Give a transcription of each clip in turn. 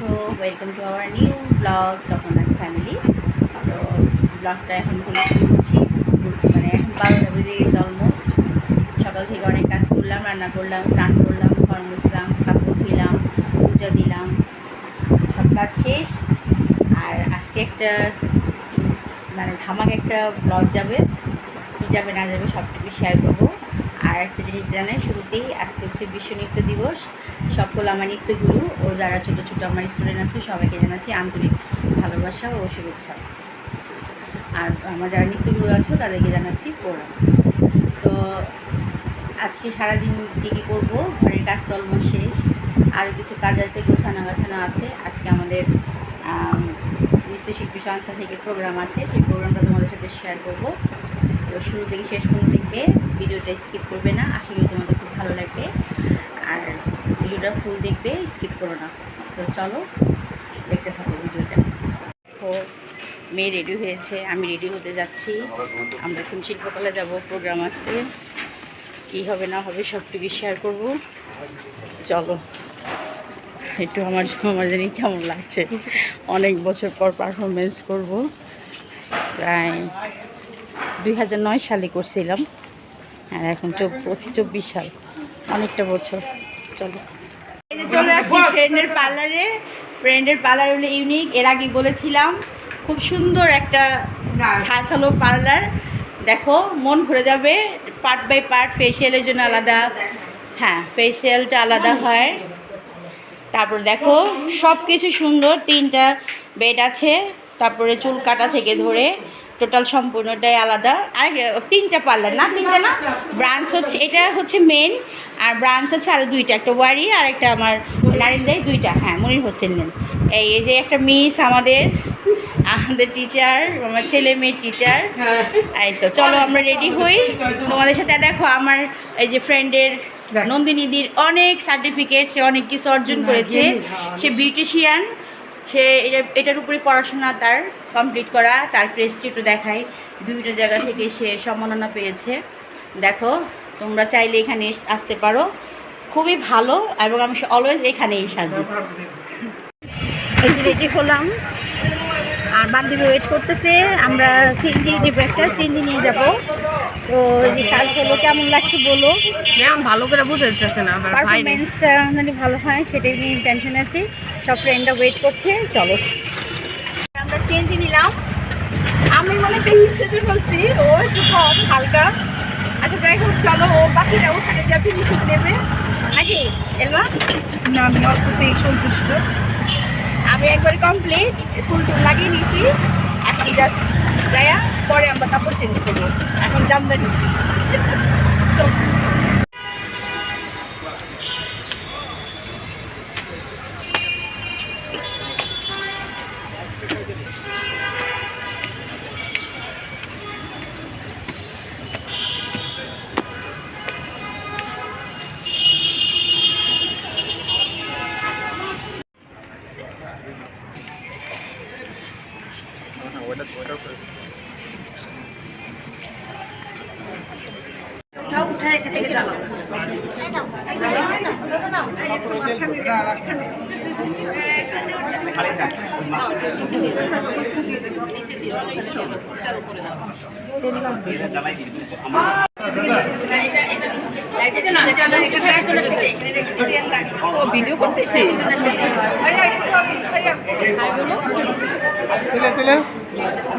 আছো welcome to our new blog, Jagannath family. তো ব্লগটা এখন করছি। মানে এখন বারোটা বেজে গেছে অলমোস্ট সকাল থেকে অনেক কাজ করলাম, রান্না করলাম, স্নান করলাম, ঘর মুছলাম, কাপড় ধুলাম পূজা দিলাম। সব কাজ শেষ। আর আজকে একটা মানে ধামাক একটা ব্লগ যাবে। কী যাবে, না যাবে সবটুকু শেয়ার করব। আর একটা জিনিস জানেন শুরুতেই আজকে হচ্ছে বিশ্ব নৃত্য দিবস। সকল আমার নৃত্যগুরু ও যারা ছোটো ছোটো আমার স্টুডেন্ট আছে, সবাইকে জানাচ্ছি আন্তরিক ভালোবাসা ও শুভেচ্ছা। আর আমার যারা নৃত্যগুরু আছো, তাদেরকে জানাচ্ছি প্রণাম তো আজকে সারাদিন কী কী করব? ঘরের কাজ অলমোস্ট শেষ। আরও কিছু কাজ আছে, গোছানো গাছানো আছে। আজকে আমাদের নৃত্যশিল্পী সংস্থা থেকে প্রোগ্রাম আছে। সেই প্রোগ্রামটা তোমাদের সাথে শেয়ার করব। তো শুরু থেকে শেষ পর্যন্ত দেখবে। ভিডিওটা স্কিপ করবে না। আশা করি তোমাদের খুব ভালো লাগবে। ভিডিওটা ফুল দেখবে স্কিপ করো না। তো চলো, দেখতে থাকো ভিডিওটা। তো মেয়ে রেডি হয়েছে, আমি রেডি হতে যাচ্ছি। আমরা এখন শিল্পকলা যাব প্রোগ্রাম আছে। কী হবে, না হবে সবটুকু শেয়ার করব। চলো, একটু আমার আমার জানি কেমন লাগছে। অনেক বছর পর পারফরমেন্স করব। প্রায় দুই হাজার নয় সালে করছিলাম। আর এখন চব্বিশ সাল, অনেকটা বছর। চলো। যে চলে আসছি ফ্রেন্ডের পার্লারে ফ্রেন্ডের পার্লার হলো ইউনিক এর আগে বলেছিলাম। খুব সুন্দর একটা ছাছালো পার্লার দেখো মন ভরে যাবে। পার্ট বাই পার্ট ফেসিয়ালের জন্য আলাদা। হ্যাঁ ফেসিয়ালটা আলাদা হয়। তারপর দেখো সব কিছু সুন্দর। তিনটা বেড আছে। তারপরে চুল কাটা থেকে ধরে। টোটাল সম্পূর্ণটাই আলাদা। আর তিনটা পার্লার না? তিনটা না? ব্রাঞ্চ হচ্ছে এটা হচ্ছে মেন আর ব্রাঞ্চ আছে আরও দুইটা একটা ওয়ারি আর একটা আমার নারিন্দাই দুইটা। হ্যাঁ মনির হোসেন নেন। এই এই যে একটা মিস আমাদের আমাদের টিচার আমার ছেলে মেয়ের টিচার এই তো চলো আমরা রেডি হই। তোমাদের সাথে দেখো আমার এই যে ফ্রেন্ডের নন্দিনীদির অনেক সার্টিফিকেট সে অনেক কিছু অর্জন করেছে। সে বিউটিশিয়ান সে এটা, এটার উপরে পড়াশোনা তার কমপ্লিট করা, তার ক্রেস্ট একটু দেখায় বিভিন্ন জায়গা থেকে সে সম্মাননা পেয়েছে। দেখো, তোমরা চাইলে এখানে আসতে পারো। খুবই ভালো এবং আমি অলওয়েজ এখানেই সাজি। এই রেডি হলাম। আর বান্ধবী ওয়েট করতেছে। আমরা সিনজি নেব একটা নিয়ে যাব। তো যে সাজ হলো কেমন লাগছে বলো? ম্যাম ভালো করে বুঝে দিতেছে না ভাই পারফরমেন্সটা মানে ভালো হয় সেটাই নিয়ে টেনশন আছি। সব ফ্রেন্ডরা ওয়েট করছে চলো। আমরা সিএনজি নিলাম। আমি মানে বেশি সেজে বলছি ও একটু কম হালকা। আচ্ছা যাই হোক চলো ও বাকিরা ওখানে যা ফিনিশিং নেবে। নাকি এলমা? না আমি অল্পতেই সন্তুষ্ট। আমি একবার কমপ্লিট ফুল টুল লাগিয়ে নিয়েছি। এখন জাস্ট যাইয়া পরে আমরা কাপড় চেঞ্জ করব এখন জামদানি। চল। জ্বালাই দিই এটা এটা ও ভিডিও করতেছি।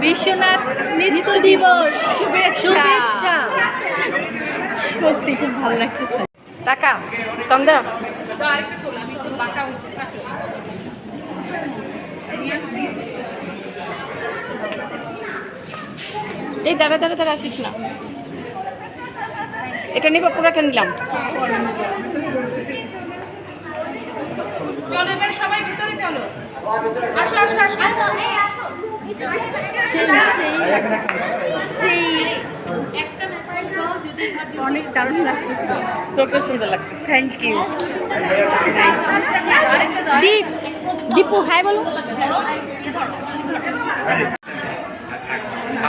বিশ্বনাথ নৃত্য দিবস শুভেচ্ছা। সত্যি খুব ভালো লাগতেছে। টাকা চন্দ্রা এই দাঁড়া দাঁড়া দাঁড়া আসিস না। এটা নিব পুরোটা নিলাম। অনেক দারুণ লাগতেছে তোকে সুন্দর লাগছে। Thank you Deep Dipu hi বলো।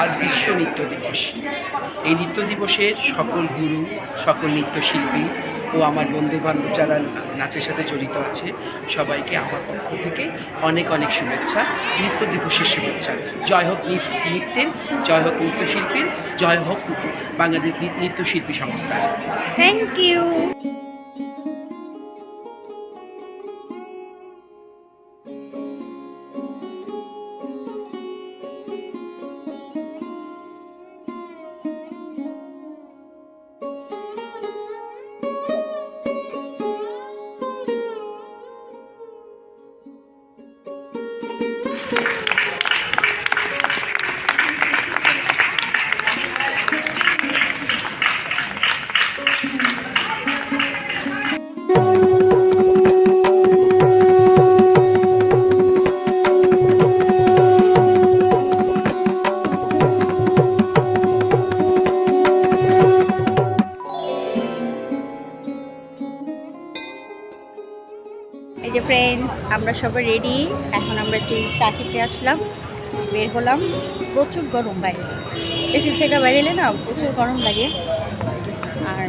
আজ বিশ্ব নৃত্য দিবস। এই নৃত্য দিবসের সকল গুরু সকল নৃত্যশিল্পী ও আমার বন্ধু বান্ধব যারা নাচের সাথে জড়িত আছে, সবাইকে আমার পক্ষ থেকে অনেক অনেক শুভেচ্ছা, নৃত্য দিবসের শুভেচ্ছা। জয় হোক নৃত- নৃত্যের, জয় হোক নৃত্যশিল্পীর, জয় হোক বাঙালির নৃত্যশিল্পী সংস্থার। থ্যাংক ইউ সবাই রেডি এখন আমরা একটু চা খেতে আসলাম, বের হলাম। প্রচুর গরম বাইরে এসি থেকে বেরিয়ে না প্রচুর গরম লাগে। আর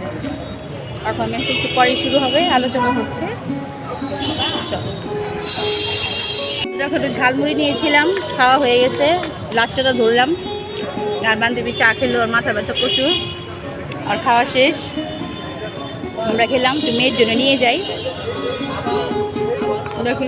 পারফরমেন্স একটু পরে শুরু হবে, আলোচনা হচ্ছে। চলো। একটু ঝালমুড়ি নিয়েছিলাম, খাওয়া হয়ে গেছে। লাস্টটা ধরলাম। আর বান্ধবী চা খেলো, আর মাথা ব্যথা প্রচুর। আর খাওয়া শেষ। আমরা খেলাম তো মেয়ের জন্য নিয়ে যাই। দেখি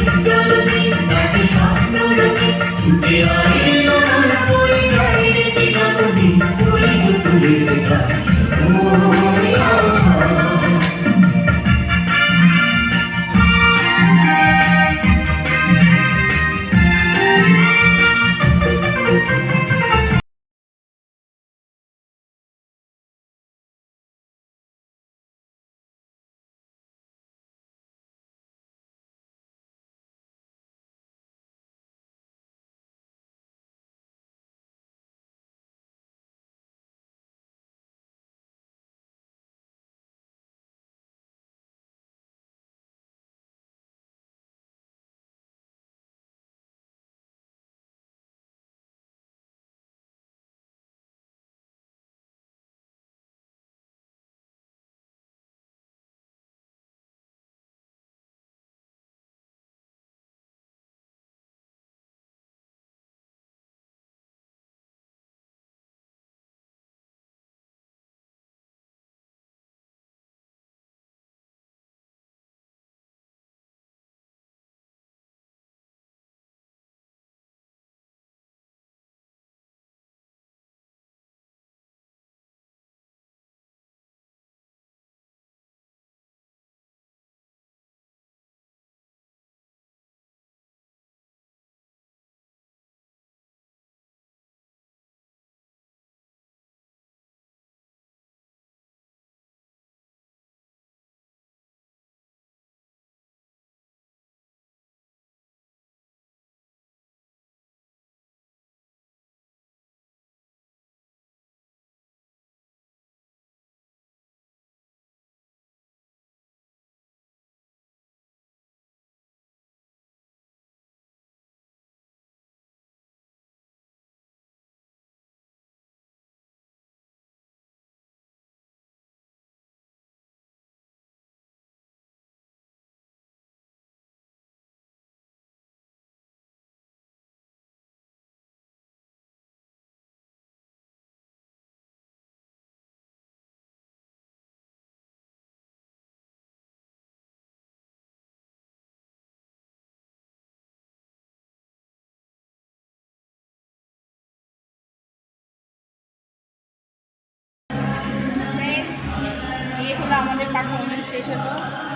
হলো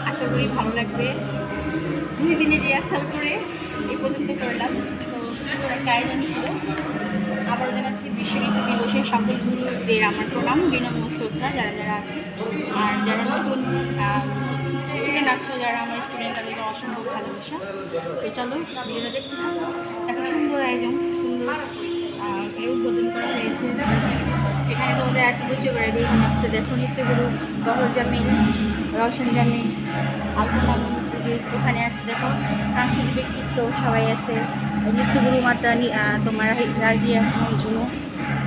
আশা করি ভালো লাগবে। দুই দিনে রিহার্সাল করে এই পর্যন্ত করলাম। তো একটা আয়োজন ছিল। আবারও জানাচ্ছি বিশ্ব নৃত্য দিবসে সকল গুরুদের আমার প্রণাম, বিনম্র শ্রদ্ধা যারা যারা আছে আর যারা নতুন স্টুডেন্ট আছো, যারা আমার স্টুডেন্ট তাদেরকে অসম্ভব ভালোবাসা। তো চলো, ভিডিওটা দেখতে থাকো। এত সুন্দর আয়োজন, সুন্দর উদ্বোধন করা হয়েছে। এখানে তোমাদের একটা পরিচয় করে দিই দেখো নৃত্যগুরু গহর জামিন রওশন জামিন আলপনা মুফিজ ওখানে আছে, দেখো, সাংস্কৃতিক ব্যক্তিত্ব সবাই আছে। নৃত্যগুরু মাতা তোমার রাজিয়া মঞ্জুনু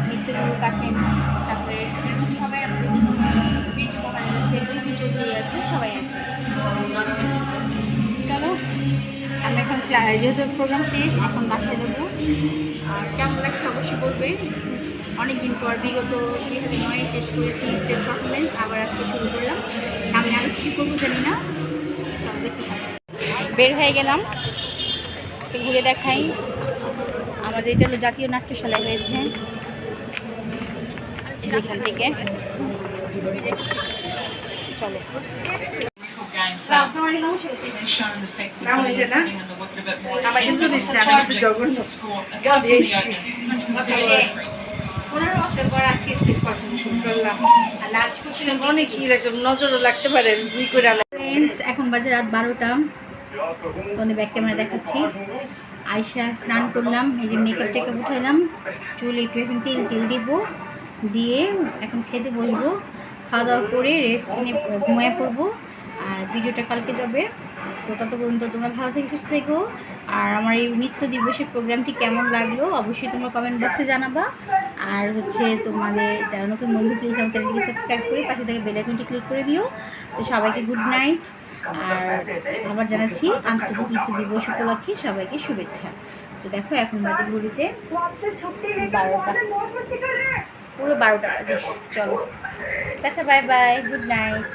নৃত্যগুরু কাশেম, তারপরে সবাই আছে। সবাই আছে। চলো এখন যেহেতু প্রোগ্রাম শেষ, এখন বাসায় যাব। আর কেমন লাগছে অবশ্যই বলবে। অনেকদিন পর বিগত দুই হাজার নয়ে শেষ করেছি স্টেজ পারফরমেন্স আবার আজকে শুরু করলাম সামনে আরও কী করব জানি না চলো দেখতে বের হয়ে গেলাম ঘুরে দেখাই আমাদের এটা হলো জাতীয় নাট্যশালা হয়েছে এখান থেকে চলো। পনেরো বছর পর আজকে অনেক নজরও লাগতে পারে ফ্রেন্ডস এখন বাজে রাত বারোটা। ব্যাক ক্যামেরা দেখাচ্ছি। আয়সা স্নান করলাম, এই যে মেকআপ টেকআপ উঠাইলাম। চুল একটু এখন তেল তেল দিব। দিয়ে এখন খেতে বসবো। খাওয়া দাওয়া করে রেস্ট নিয়ে ঘুমায় পড়ব। আর ভিডিওটা কালকে যাবে। তো তত পর্যন্ত তোমরা ভালো থেকে, সুস্থ থেকো। আর আমার এই নৃত্য দিবসের প্রোগ্রামটি কেমন লাগল, অবশ্যই তোমরা কমেন্ট বক্সে জানাবা। আর হচ্ছে তোমাদের যারা নতুন বন্ধু প্লিজ আমার চ্যানেলটিকে সাবস্ক্রাইব করে পাশে থেকে বেল আইকনটি ক্লিক করে দিও। তো সবাইকে গুড নাইট আর আবার জানাচ্ছি, আন্তর্জাতিক নৃত্য দিবস উপলক্ষে সবাইকে শুভেচ্ছা। তো দেখো, এখন বাজে ঘড়িতে বারোটা। পুরো বারোটা বাজে। চলো। আচ্ছা বাই বাই গুড নাইট